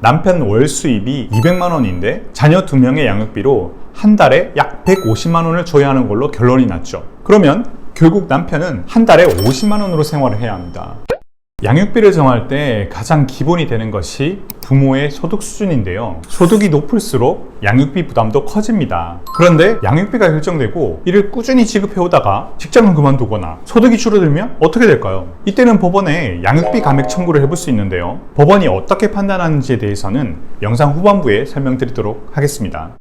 남편 월 수입이 200만 원인데 자녀 2명의 양육비로 한 달에 약 150만 원을 줘야 하는 걸로 결론이 났죠. 그러면 결국 남편은 한 달에 50만 원으로 생활을 해야 합니다. 양육비를 정할 때 가장 기본이 되는 것이 부모의 소득 수준인데요. 소득이 높을수록 양육비 부담도 커집니다. 그런데 양육비가 결정되고 이를 꾸준히 지급해 오다가 직장을 그만두거나 소득이 줄어들면 어떻게 될까요? 이때는 법원에 양육비 감액 청구를 해볼 수 있는데요. 법원이 어떻게 판단하는지에 대해서는 영상 후반부에 설명드리도록 하겠습니다.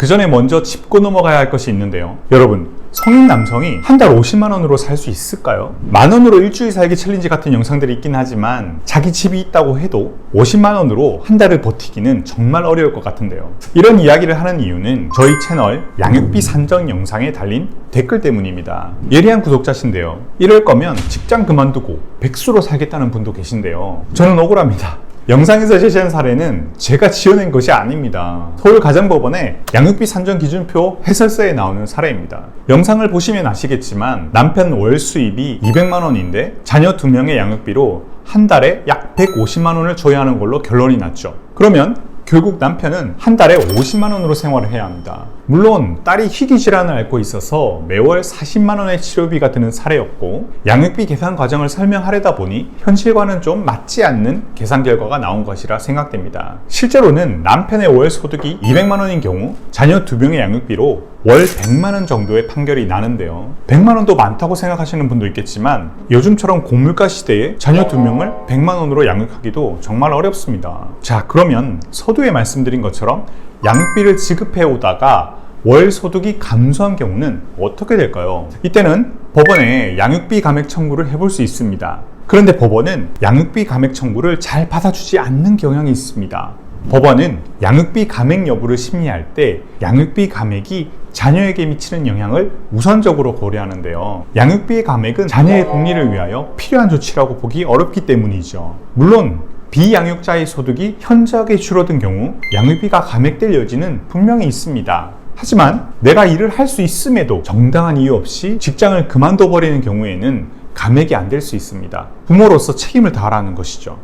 그 전에 먼저 짚고 넘어가야 할 것이 있는데요. 여러분, 성인 남성이 한 달 50만 원으로 살 수 있을까요? 만 원으로 일주일 살기 챌린지 같은 영상들이 있긴 하지만 자기 집이 있다고 해도 50만 원으로 한 달을 버티기는 정말 어려울 것 같은데요. 이런 이야기를 하는 이유는 저희 채널 양육비 산정 영상에 달린 댓글 때문입니다. 예리한 구독자신데요. 이럴 거면 직장 그만두고 백수로 살겠다는 분도 계신데요. 저는 억울합니다. 영상에서 제시한 사례는 제가 지어낸 것이 아닙니다. 서울가정법원의 양육비 산정 기준표 해설서에 나오는 사례입니다. 영상을 보시면 아시겠지만 남편 월 수입이 200만 원인데 자녀 2명의 양육비로 한 달에 약 150만 원을 줘야 하는 걸로 결론이 났죠. 그러면 결국 남편은 한 달에 50만 원으로 생활을 해야 합니다. 물론 딸이 희귀 질환을 앓고 있어서 매월 40만 원의 치료비가 드는 사례였고 양육비 계산 과정을 설명하려다 보니 현실과는 좀 맞지 않는 계산 결과가 나온 것이라 생각됩니다. 실제로는 남편의 월 소득이 200만 원인 경우 자녀 두 명의 양육비로 월 100만 원 정도의 판결이 나는데요. 100만 원도 많다고 생각하시는 분도 있겠지만 요즘처럼 고물가 시대에 자녀 두 명을 100만 원으로 양육하기도 정말 어렵습니다. 자, 그러면 서두에 말씀드린 것처럼 양육비를 지급해 오다가 월 소득이 감소한 경우는 어떻게 될까요? 이때는 법원에 양육비 감액 청구를 해볼 수 있습니다. 그런데 법원은 양육비 감액 청구를 잘 받아주지 않는 경향이 있습니다. 법원은 양육비 감액 여부를 심리할 때 양육비 감액이 자녀에게 미치는 영향을 우선적으로 고려하는데요. 양육비 감액은 자녀의 복리를 위하여 필요한 조치라고 보기 어렵기 때문이죠. 물론 비양육자의 소득이 현저하게 줄어든 경우 양육비가 감액될 여지는 분명히 있습니다. 하지만 내가 일을 할 수 있음에도 정당한 이유 없이 직장을 그만둬 버리는 경우에는 감액이 안 될 수 있습니다. 부모로서 책임을 다하라는 것이죠.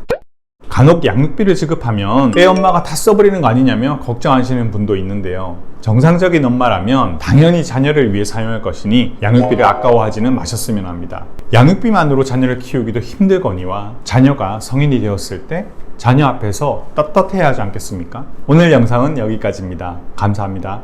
간혹 양육비를 지급하면 애 엄마가 다 써버리는 거 아니냐며 걱정하시는 분도 있는데요. 정상적인 엄마라면 당연히 자녀를 위해 사용할 것이니 양육비를 아까워하지는 마셨으면 합니다. 양육비만으로 자녀를 키우기도 힘들거니와 자녀가 성인이 되었을 때 자녀 앞에서 떳떳해야 하지 않겠습니까? 오늘 영상은 여기까지입니다. 감사합니다.